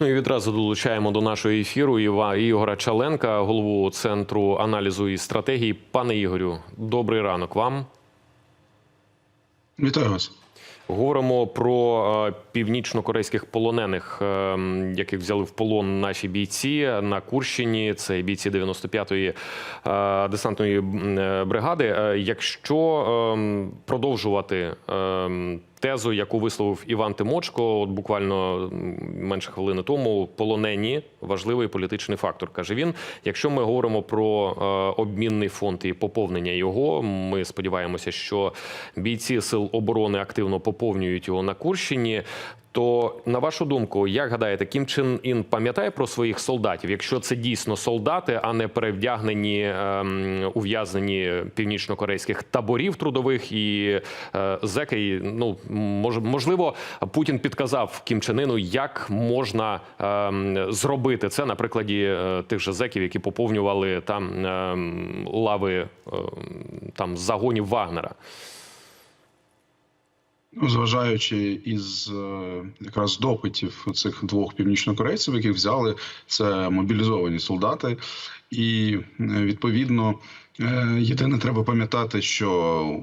Ну і відразу долучаємо до нашого ефіру Іва Ігора Чаленка, голову центру аналізу і стратегії. Пане Ігорю, добрий ранок вам. Вітаю вас. Говоримо про е, північно-корейських полонених, е, яких взяли в полон наші бійці на Курщині. Це бійці 95-ї е, десантної бригади. Якщо продовжувати тезу, яку висловив Іван Тимочко, от буквально менше хвилини тому, полонені важливий політичний фактор, каже він. Якщо ми говоримо про е, обмінний фонд і поповнення його, ми сподіваємося, що бійці сил оборони активно поповнюють його на Курщині. То на вашу думку, як гадаєте, Кім Чен Ін пам'ятає про своїх солдатів? Якщо це дійсно солдати, а не перевдягнені ем, ув'язнені північно-корейських таборів трудових і е, зеки, ну мож, можливо, Путін підказав Кім Чен Іну, як можна ем, зробити це на прикладі е, тих же зеків, які поповнювали там ем, лави ем, там загонів Вагнера. Зважаючи із е, якраз допитів цих двох північнокорейців, яких взяли, це мобілізовані солдати, і е, відповідно єдине треба пам'ятати, що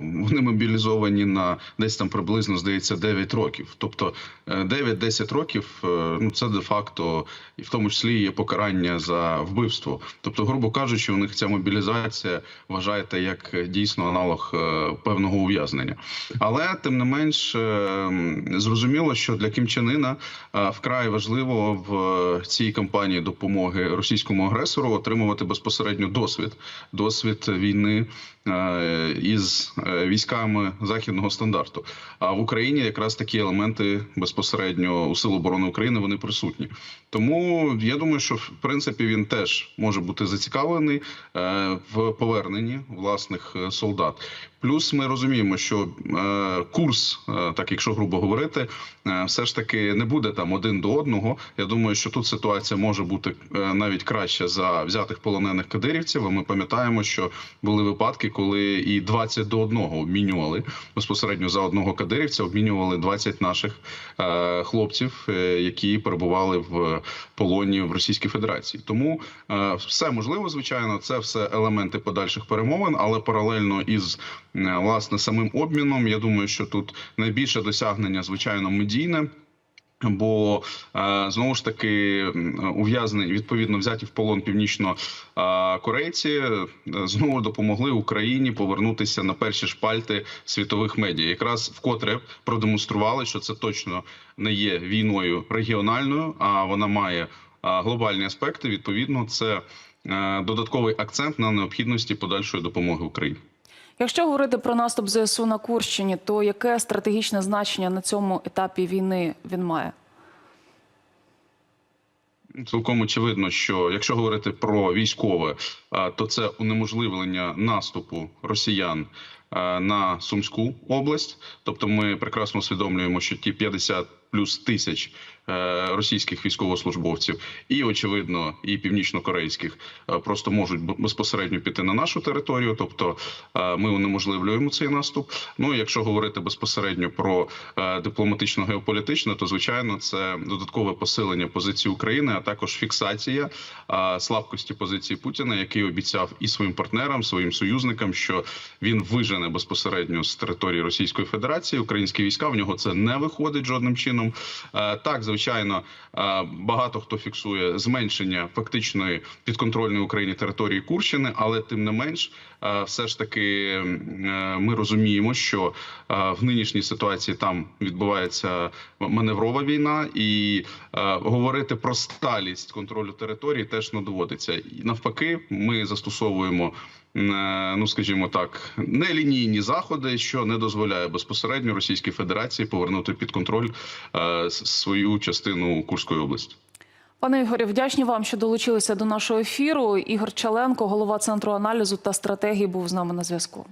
вони мобілізовані на десь там приблизно здається 9 років. Тобто е, 9-10 років е, ну це де факто, і в тому числі є покарання за вбивство. Тобто, грубо кажучи, у них ця мобілізація вважаєте як дійсно аналог е, певного ув'язнення. Але тим не менш е, зрозуміло, що для Кім Чен Іна е, вкрай важливо в е, цій кампанії допомоги російському агресору отримувати безпосередньо досвід, досвід війни е, із е, військами західного стандарту. А в Україні якраз такі елементи безпосередньо у Сил оборони України вони присутні. Тому я думаю, що в принципі він теж може бути зацікавлений е, в поверненні власних солдат. Плюс ми розуміємо, що е, курс, е, так якщо грубо говорити, е, все ж таки не буде там один до одного. Я думаю, що тут ситуація може бути навіть краще за взятих полонених кадирівців. А Ми пам'ятаємо, що були випадки, коли і 20 до одного обмінювали безпосередньо за одного кадирівця, обмінювали 20 наших хлопців, які перебували в полоні в Російській Федерації. Тому все можливо, звичайно, це все елементи подальших перемовин, але паралельно із власне самим обміном, я думаю, що тут найбільше досягнення, звичайно, медійне. Бо е, знову ж таки м, ув'язнені відповідно взяті в полон північно-корейці е, знову допомогли Україні повернутися на перші шпальти світових медіа. Якраз вкотре продемонстрували, що це точно не є війною регіональною, а вона має е, глобальні аспекти. Відповідно, це е, додатковий акцент на необхідності подальшої допомоги Україні. Якщо говорити про наступ ЗСУ на Курщині, то яке стратегічне значення на цьому етапі війни він має? Цілком очевидно, що якщо говорити про військове, то це унеможливлення наступу росіян на Сумську область. Тобто, ми прекрасно усвідомлюємо, що ті 50 плюс тисяч е, російських військовослужбовців, і очевидно, і північнокорейських е, просто можуть безпосередньо піти на нашу територію. Тобто, е, ми унеможливлюємо цей наступ. Ну, якщо говорити безпосередньо про дипломатично геополітичне, то звичайно це додаткове посилення позиції України, а також фіксація слабкості позиції Путіна, який обіцяв і своїм партнерам, своїм союзникам, що він вижене безпосередньо з території Російської Федерації. Українські війська в нього це не виходить жодним чином. Е, Так, звичайно, е, багато хто фіксує зменшення фактичної підконтрольної Україні території Курщини, але тим не менш, е, все ж таки ми розуміємо, що в нинішній ситуації там відбувається маневрова війна, і говорити про сталість контролю території теж не доводиться. Навпаки, ми застосовуємо. Е, Ну, скажімо так, нелінійні заходи, що не дозволяє безпосередньо Російській Федерації повернути під контроль е, свою частину Курської області. Пане Ігорі, вдячні вам, що долучилися до нашого ефіру. Ігор Чаленко, голова центру аналізу та стратегії, був з нами на зв'язку.